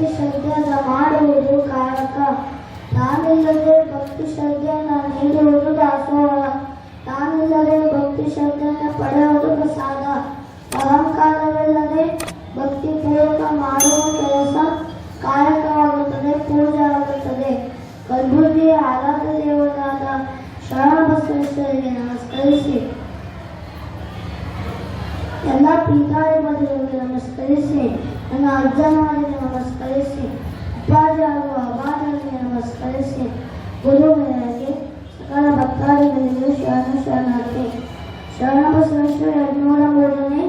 ಭಕ್ತಿ ಶ್ರದ್ಧೆಯಿಂದ ಮಾಡುವುದು ಕಾರಕ. ತಾನಿಲ್ಲದೆ ಭಕ್ತಿ ಶ್ರದ್ಧೆಯನ್ನು ನೀಡುವುದು ದಾಸೋಹ. ತಾನಿಲ್ಲದೆ ಭಕ್ತಿ ಶ್ರದ್ಧೆಯನ್ನು ಪಡೆಯುವುದು ಪ್ರಸಾದ. ಅಲಂಕಾರವಿಲ್ಲದೆ ಭಕ್ತಿಪೂರ್ವಕ ಮಾಡುವ ಕೆಲಸ ಕಾಯಕವಾಗುತ್ತದೆ ಪೂಜೆ ಆಗುತ್ತದೆ. ಕಲ್ಬುರ್ಗಿಯ ಆರಾಧ ದೇವರಾದ ಶರಣಬಸವೇಶ್ವರಿಗೆ ನಮಸ್ಕರಿಸಿ. ಎಲ್ಲ ಪೀಠಾಧಿಪತಿಗಳಿಗೆ ನಮಸ್ಕರಿಸಿ. ನನ್ನ ಅರ್ಜನವಾದಿಗೆ ನಮಸ್ಕರಿಸಿ ಅಪ್ಪಾಜಿ ಹಾಗೂ ಅಬಾಜರಿಗೆ ನಮಸ್ಕರಿಸಿ ಗುರುಗಳಿಗೆ ಸಕಲ ಭಕ್ತಾದಿಗಳಿಗೆ ಶರಣ ಶರಣಾರ್ಥಿ ಶರಣ ಬಸವೇಶ್ವರ ಹದಿಮೂರ ಮೂರನೇ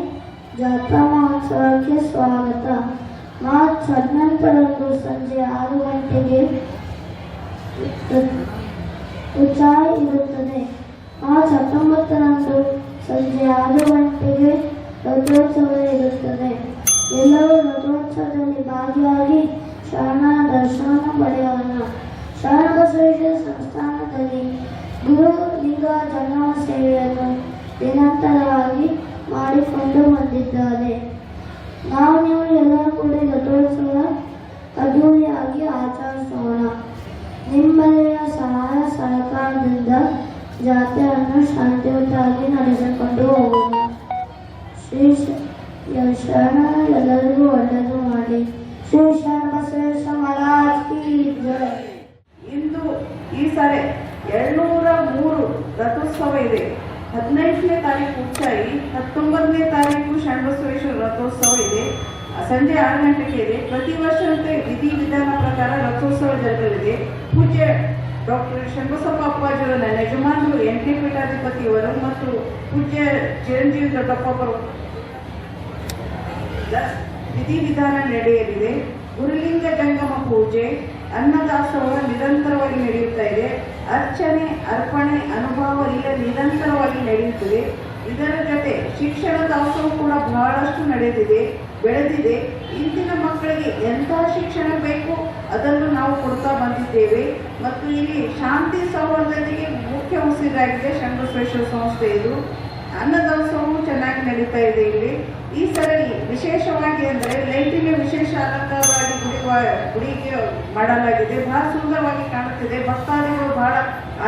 ಜಾತ್ರಾ ಮಹೋತ್ಸವಕ್ಕೆ ಸ್ವಾಗತ ಮಾರ್ಚ್ ಹದಿನೆಂಟರಂದು ಸಂಜೆ ಆರು ಗಂಟೆಗೆ ಉಚ್ಚಾರ ಇರುತ್ತದೆ ಮಾರ್ಚ್ ಹತ್ತೊಂಬತ್ತರಂದು ಸಂಜೆ ಆರು ಗಂಟೆಗೆ ರಥೋತ್ಸವ ಇರುತ್ತದೆ ಎಲ್ಲರೂ ರಥೋತ್ಸವದಲ್ಲಿ ಭಾಗಿಯಾಗಿ ಶರಣ ದರ್ಶನ ಪಡೆಯೋಣ ಶರಣಬಸವೇಶ್ವರ ಸಂಸ್ಥಾನದಲ್ಲಿ ಗುರು ಲಿಂಗ ಜನ್ಮ ಸೇವೆಯನ್ನು ನಿರಂತರವಾಗಿ ಮಾಡಿಕೊಂಡು ಬಂದಿದ್ದಾರೆ ನಾವು ನೀವು ಎಲ್ಲರೂ ಕೂಡ ರಥೋತ್ಸವ ಅದ್ದೂರಿಯಾಗಿ ಆಚರಿಸೋಣ. ನಿಮ್ಮೆಲ್ಲರ ಸಹಾಯ ಸಹಕಾರದಿಂದ ಜಾತ್ರೆಯನ್ನು ಶಾಂತಿಯುತವಾಗಿ ನಡೆಸಿಕೊಂಡು ಹೋಗೋಣ. ಶ್ರೀ ಶರಣ ಎಲ್ಲರಿಗೂ ಒಳ್ಳೆಯದು ಮಾಡಿ. ಶ್ರೀ ಶರಣ ಬಸವೇಶ್ವರ ಮಹಾರಾಜ್ ಇಂದು ಈ ಸಾರಿ ಎರಡ್ನೂರ ಮೂರು ರಥೋತ್ಸವ ಇದೆ. ಹದಿನೈದನೇ ತಾರೀಕು ಉಚ್ಚಾಯಿ, ಹತ್ತೊಂಬತ್ತನೇ ತಾರೀಕು ಶರಣಬಸವೇಶ್ವರ ರಥೋತ್ಸವ ಇದೆ. ಸಂಜೆ ಆರು ಗಂಟೆಗೆ ಇದೆ. ಪ್ರತಿ ವರ್ಷದಂತೆ ವಿಧಿ ವಿಧಾನ ಪ್ರಕಾರ ರಥೋತ್ಸವ ಜರುಗಲಿದೆ. ಪೂಜ್ಯ ಡಾಕ್ಟರ್ ಶಂಭಸಪ್ಪ ಅಪ್ಪಾಜಿಯವರ ಯಜಮಾನರು ಎಂಟನೇ ಪೀಠಾಧಿಪತಿಯವರು ಮತ್ತು ಪೂಜ್ಯ ಚಿರಂಜೀವಿ ದೊಡ್ಡಪ್ಪವರು ದ- ವಿಧಿವಿಧಾನ ನಡೆಯಲಿದೆ. ಗುರುಲಿಂಗ ಜಂಗಮ ಪೂಜೆ, ಅನ್ನದಾಸೋಹ ನಿರಂತರವಾಗಿ ನಡೆಯುತ್ತಾ ಇದೆ. ಅರ್ಚನೆ, ಅರ್ಪಣೆ, ಅನುಭವ ಇಲ್ಲ ನಿರಂತರವಾಗಿ ನಡೆಯುತ್ತದೆ. ಇದರ ಜೊತೆ ಶಿಕ್ಷಣ ದಾಸೋಹ ಕೂಡ ಬಹಳಷ್ಟು ನಡೆದಿದೆ, ಬೆಳೆದಿದೆ. ಇಂದಿನ ಮಕ್ಕಳಿಗೆ ಎಂಥ ಶಿಕ್ಷಣ ಬೇಕು ಅದನ್ನು ನಾವು ಕೊಡ್ತಾ ಬಂದಿದ್ದೇವೆ. ಮತ್ತು ಇಲ್ಲಿ ಶಾಂತಿ ಸೌಹಾರ್ದತೆಗೆ ಮುಖ್ಯ ಉಸಿರಾಗಿದೆ ಶಂಕರಶ್ವೇಶ್ವರ ಸಂಸ್ಥೆ ಇದು. ನಡೀತಾ ಇದೆ ಇಲ್ಲಿ. ಈ ಸರಿ ವಿಶೇಷವಾಗಿ ಅಂದರೆ ಲೈಟಿಗೆ ವಿಶೇಷ ಅಲಂಕಾರವಾಗಿ ಗುಡಿ ಗುಡಿಗೆ ಮಾಡಲಾಗಿದೆ. ಬಹಳ ಸುಂದರವಾಗಿ ಕಾಣುತ್ತಿದೆ. ಭಕ್ತಾದಿಗಳು ಬಹಳ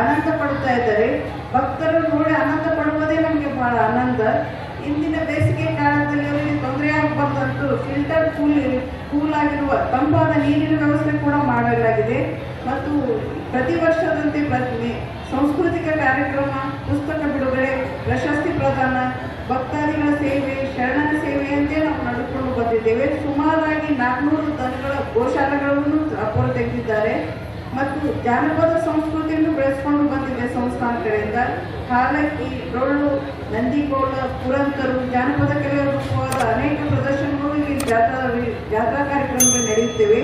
ಆನಂದ ಪಡ್ತಾ ಇದ್ದಾರೆ. ಭಕ್ತರು ನೋಡಿ ಆನಂದ ಪಡುವುದೇ ನಮಗೆ ಬಹಳ ಆನಂದ. ಇಂದಿನ ಬೇಸಿಗೆ ಕಾಲದಲ್ಲಿ ಅವರಿಗೆ ತೊಂದರೆ ಆಗಬಾರ್ದಂತೂ ಫಿಲ್ಟರ್ ಕೂಲ್ ಕೂಲ್ ಆಗಿರುವ ತಂಪಾದ ನೀರಿನ ವ್ಯವಸ್ಥೆ ಕೂಡ ಮಾಡಲಾಗಿದೆ. ಮತ್ತು ಪ್ರತಿ ವರ್ಷದಂತೆ ಸಾಂಸ್ಕೃತಿಕ ಕಾರ್ಯಕ್ರಮ ಬಂದಿದ್ದೇವೆ ಸುಮಾರಾಗಿ ನಾಲ್ಕುನೂರು ದನಗಳ ಗೋಶಾಲೆಗಳನ್ನು ಹೊರ ತೆಗೆದಿದ್ದಾರೆ. ಮತ್ತು ಜಾನಪದ ಸಂಸ್ಕೃತಿಯನ್ನು ಬೆಳೆಸ್ಕೊಂಡು ಬಂದಿದೆ ಸಂಸ್ಥಾನ ಕಡೆಯಿಂದ. ಹಾಲಕ್ಕಿ ಡೊಳ್ಳು ನಂದಿಗೋಳ, ಪುರಂತರು, ಜಾನಪದ ಕಲೆಯ ರೂಪವಾದ ಅನೇಕ ಪ್ರದರ್ಶನಗಳು ಇಲ್ಲಿ ಜಾತ್ರಾ ಜಾತ್ರಾ ಕಾರ್ಯಕ್ರಮಗಳು ನಡೆಯುತ್ತಿವೆ.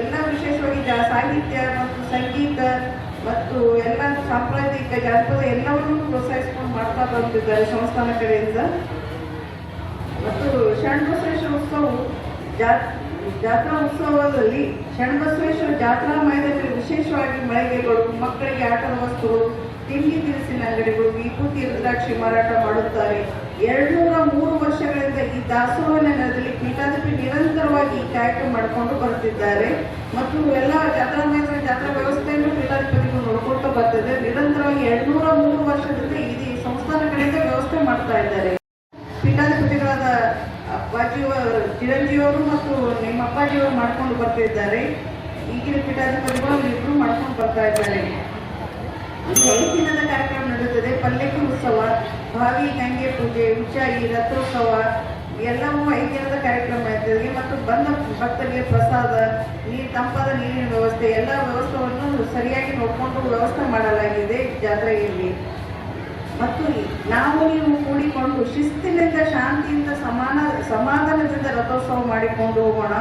ಎಲ್ಲ ವಿಶೇಷವಾಗಿ ಜಾ, ಸಾಹಿತ್ಯ ಮತ್ತು ಸಂಗೀತ ಮತ್ತು ಎಲ್ಲ ಸಾಂಪ್ರದಾಯಿಕ ಜಾನಪದ ಎಲ್ಲವನ್ನೂ ಪ್ರೋತ್ಸಾಹಿಸ್ಕೊಂಡು ಮಾಡ್ತಾ ಬಂದಿದ್ದಾರೆ ಸಂಸ್ಥಾನ ಕಡೆಯಿಂದ. ಮತ್ತು ಶರಣಬಸವೇಶ್ವರ ಉತ್ಸವವು ಜಾತ್ರಾ ಉತ್ಸವದಲ್ಲಿ ಶಣಬಸವೇಶ್ವರ ಜಾತ್ರಾ ಮೈದಾನದಲ್ಲಿ ವಿಶೇಷವಾಗಿ ಮಳಿಗೆಗಳು, ಮಕ್ಕಳಿಗೆ ಆಟದ ವಸ್ತುಗಳು, ತಿಂಡಿ ತಿನಿಸಿನ ಅಂಗಡಿಗಳು, ವಿಭೂತಿ ರುದ್ರಾಕ್ಷಿ ಮಾರಾಟ ಮಾಡುತ್ತಾರೆ. ಎರಡ್ನೂರ ಮೂರು ವರ್ಷಗಳಿಂದ ಈ ದಾಸೋಹ ನೆಲದಲ್ಲಿ ಪೀಠಾಧಿಪತಿ ನಿರಂತರವಾಗಿ ಈ ಕಾರ್ಯಕ್ರಮ ಮಾಡಿಕೊಂಡು ಬರುತ್ತಿದ್ದಾರೆ. ಮತ್ತು ಎಲ್ಲ ಜಾತ್ರಾ ಮೈದಾನ ಜಾತ್ರಾ ವ್ಯವಸ್ಥೆಯನ್ನು ಪೀಠಾಧಿಪತಿಗಳು ನೋಡ್ಕೊಳ್ತಾ ಬರ್ತದೆ. ನಿರಂತರವಾಗಿ ಎರಡ್ನೂರ ಮೂರು ವರ್ಷದಿಂದ ಈ ಸಂಸ್ಥಾನ ಕಡೆಯಿಂದ ವ್ಯವಸ್ಥೆ ಮಾಡ್ತಾ ಇದ್ದಾರೆ. ಪೀಠಾಧಿಪತಿಗಳಾದ ಅಪ್ಪಾಜಿಯವರು ಚಿರಂಜೀವರು ಮತ್ತು ನಿಮ್ಮ ಅಪ್ಪಾಜಿಯವರು ಮಾಡ್ಕೊಂಡು ಬರ್ತಿದ್ದಾರೆ ಈಗಿನ ಪೀಠಾಧಿಪತಿಗಳು ಇಬ್ಬರು ಮಾಡ್ಕೊಂಡು ಬರ್ತಾ ಇದ್ದಾರೆ. ಐದು ದಿನದ ಕಾರ್ಯಕ್ರಮ ನಡೆಯುತ್ತದೆ. ಪಲ್ಲಕ್ಕಿ ಉತ್ಸವ, ಭಾವಿ ಗಂಗೆ ಪೂಜೆ ಉಚ್ಚಾಯಿ ರಥೋತ್ಸವ, ಎಲ್ಲವೂ ಐದು ದಿನದ ಕಾರ್ಯಕ್ರಮ ಇರ್ತದೆ ಮತ್ತು ಬಂದ ಭಕ್ತರಿಗೆ ಪ್ರಸಾದ, ನೀರು, ತಂಪಾದ ನೀರಿನ ವ್ಯವಸ್ಥೆ, ಎಲ್ಲ ವ್ಯವಸ್ಥೆಯನ್ನು ಸರಿಯಾಗಿ ನೋಡಿಕೊಂಡು ವ್ಯವಸ್ಥೆ ಮಾಡಲಾಗಿದೆ ಜಾತ್ರೆಯಲ್ಲಿ. ಮತ್ತು ನಾವು ನೀವು ಕೂಡಿಕೊಂಡು ಶಿಸ್ತಿನಿಂದ, ಶಾಂತಿಯಿಂದ ಸಮಾನ, ಸಮಾಧಾನದಿಂದ ರಥೋತ್ಸವ ಮಾಡಿಕೊಂಡು ಹೋಗೋಣ.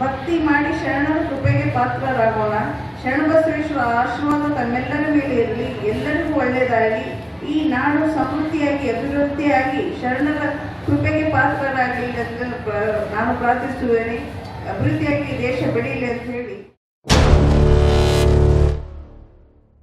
ಭಕ್ತಿ ಮಾಡಿ ಶರಣರ ಕೃಪೆಗೆ ಪಾತ್ರರಾಗೋಣ. ಶರಣಬಸವೇಶ್ವರ ಆಶೀರ್ವಾದ ತಮ್ಮೆಲ್ಲರ ಮೇಲೆ ಇರಲಿ, ಎಲ್ಲರಿಗೂ ಒಳ್ಳೆಯದಾಗಲಿ. ಈ ನಾಡು ಸಮೃದ್ಧಿಯಾಗಿ, ಅಭಿವೃದ್ಧಿಯಾಗಿ ಶರಣರ ಕೃಪೆಗೆ ಪಾತ್ರರಾಗಲಿ ಅಂತ ನಾನು ಪ್ರಾರ್ಥಿಸುತ್ತೇನೆ. ಅಭಿವೃದ್ಧಿಯಾಗಿ ದೇಶ ಬೆಳೀಲಿ ಅಂತ ಹೇಳಿ.